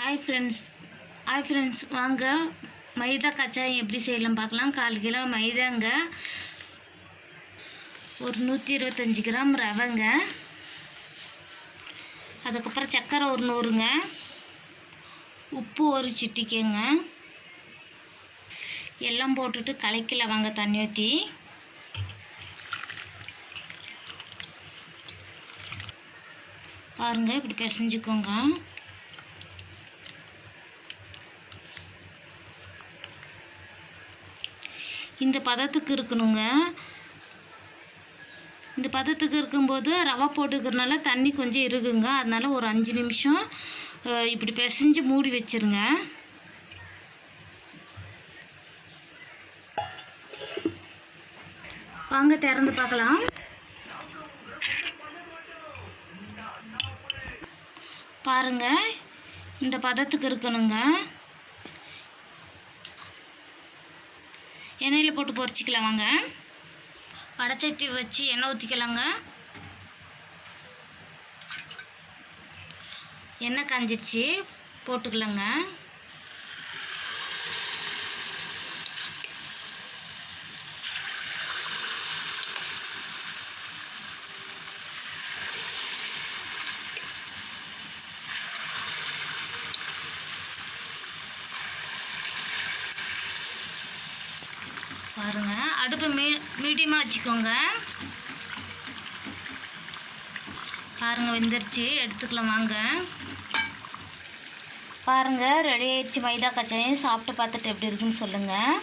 Hi friends hi friends வாங்க. மைதா கச்சாயம் எப்படி செய்யலாம் பார்க்கலாம். கால் கிலோ மைதாங்க. ஒரு நூற்றி இருபத்தஞ்சி கிராம் ரவைங்க. அதுக்கப்புறம் சர்க்கரை ஒரு நூறுங்க. உப்பு ஒரு சிட்டிக்கங்க. எல்லாம் போட்டுட்டு கலக்கில வாங்க தண்ணி ஊற்றி பாருங்க இப்படி பிசைஞ்சுக்கோங்க. இந்த பதத்துக்கு இருக்கணுங்க. இந்த பதத்துக்கு இருக்கும்போது ரவை போட்டுக்கிறனால தண்ணி கொஞ்சம் இருக்குங்க. அதனால் ஒரு அஞ்சு நிமிஷம் இப்படி பிசைஞ்சு மூடி வச்சிருங்க. வாங்க திறந்து பார்க்கலாம். பாருங்க இந்த பதத்துக்கு இருக்கணுங்க. எண்ணெயில் போட்டு பொரிச்சிக்கலாம் வாங்க வடச்சட்டி வச்சு எண்ணெய் ஊற்றிக்கலாங்க எண்ணெய் காஞ்சிருச்சு போட்டுக்கலாங்க. பாருங்க. அடுப்பு மீ மீடியமாக வச்சுக்கோங்க. பாருங்கள் வெந்துருச்சு. எடுத்துக்கலாம் வாங்க. பாருங்கள் ரெடி ஆயிடுச்சு. மைதா கச்சனையும் சாப்பிட்டு பார்த்துட்டு எப்படி இருக்குன்னு சொல்லுங்கள்